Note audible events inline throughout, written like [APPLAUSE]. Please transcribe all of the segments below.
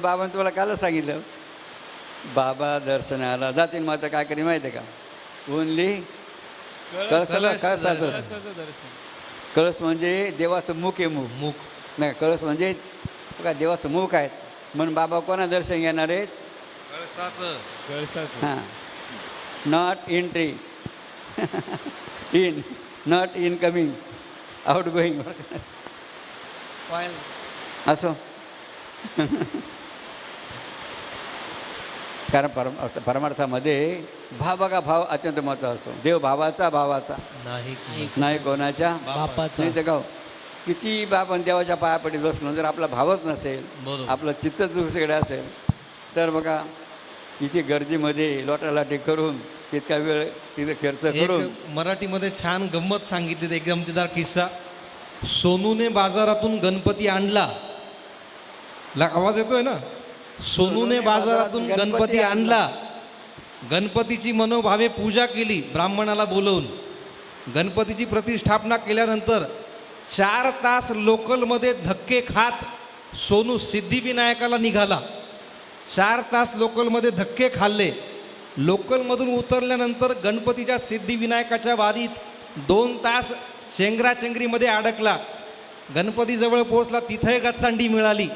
बाबांनी तुम्हाला कालच सांगितलं. बाबा दर्शनाला जातील मग आता काय करी माहिती आहे का? ओनली कळसाला कळसाचं कळस म्हणजे देवाचं मुख आहे मुख. मुख. नाही कळस म्हणजे बघा देवाचं मुख आहेत म्हणून बाबा कोणा दर्शन घेणार आहेत? कळसाचं. हां. Not entry in not in coming out going असो. कारण परम परमार्थामध्ये भाव बघा भाव अत्यंत महत्त्वाचा असतो. देव भावाचा भावाचा. नाही नाही कोणाच्या बापाचा. नाही तर गाव किती बापन देवाच्या पाया पडीत बसलो जर आपला भावच नसेल. आपलं चित्तच दुसरीकडे असेल तर बघा इथे गर्दीमध्ये लोटालाटी करून तितका वेळ तिथे खर्च करून मराठीमध्ये छान गंमत सांगितली एक गमतीदार किस्सा. सोनूने बाजारातून गणपती आणला. ला आवाज येतोय ना? सोनूने बाजारातून गणपती आणला. गणपतीची मनोभावे पूजा केली ब्राह्मणाला बोलवून. गणपतीची प्रतिष्ठापना केल्यानंतर चार तास लोकलमध्ये धक्के खात सोनू सिद्धिविनायकाला निघाला. चार तास लोकलमध्ये धक्के खाल्ले. लोकलमधून उतरल्यानंतर गणपतीच्या सिद्धिविनायकाच्या वारीत दोन तास चेंगराचेंगरीमध्ये अडकला. गणपतीजवळ पोहोचला तिथंही गचांडी मिळाली.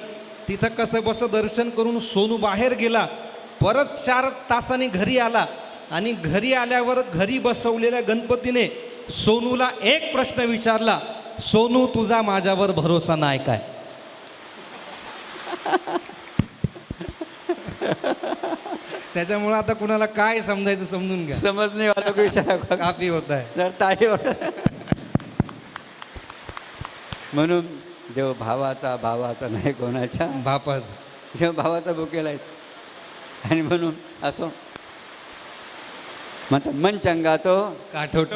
तिथं कसं बसं दर्शन करून सोनू बाहेर गेला. परत चार तासांनी घरी आला. आणि घरी आल्यावर घरी बसवलेल्या गणपतीने सोनूला एक प्रश्न विचारला सोनू तुझा माझ्यावर भरोसा नाही काय? [LAUGHS] त्याच्यामुळे आता कुणाला काय समजायचं समजून घ्या. समजणे काफी होत आहे. जर म्हणून देव भावाचा भावाचा नाही कोणाच्या? बापाच. देव भावाचा भुकेला आहेत आणि म्हणून असो म्हणतात मन चंगा तो काठोट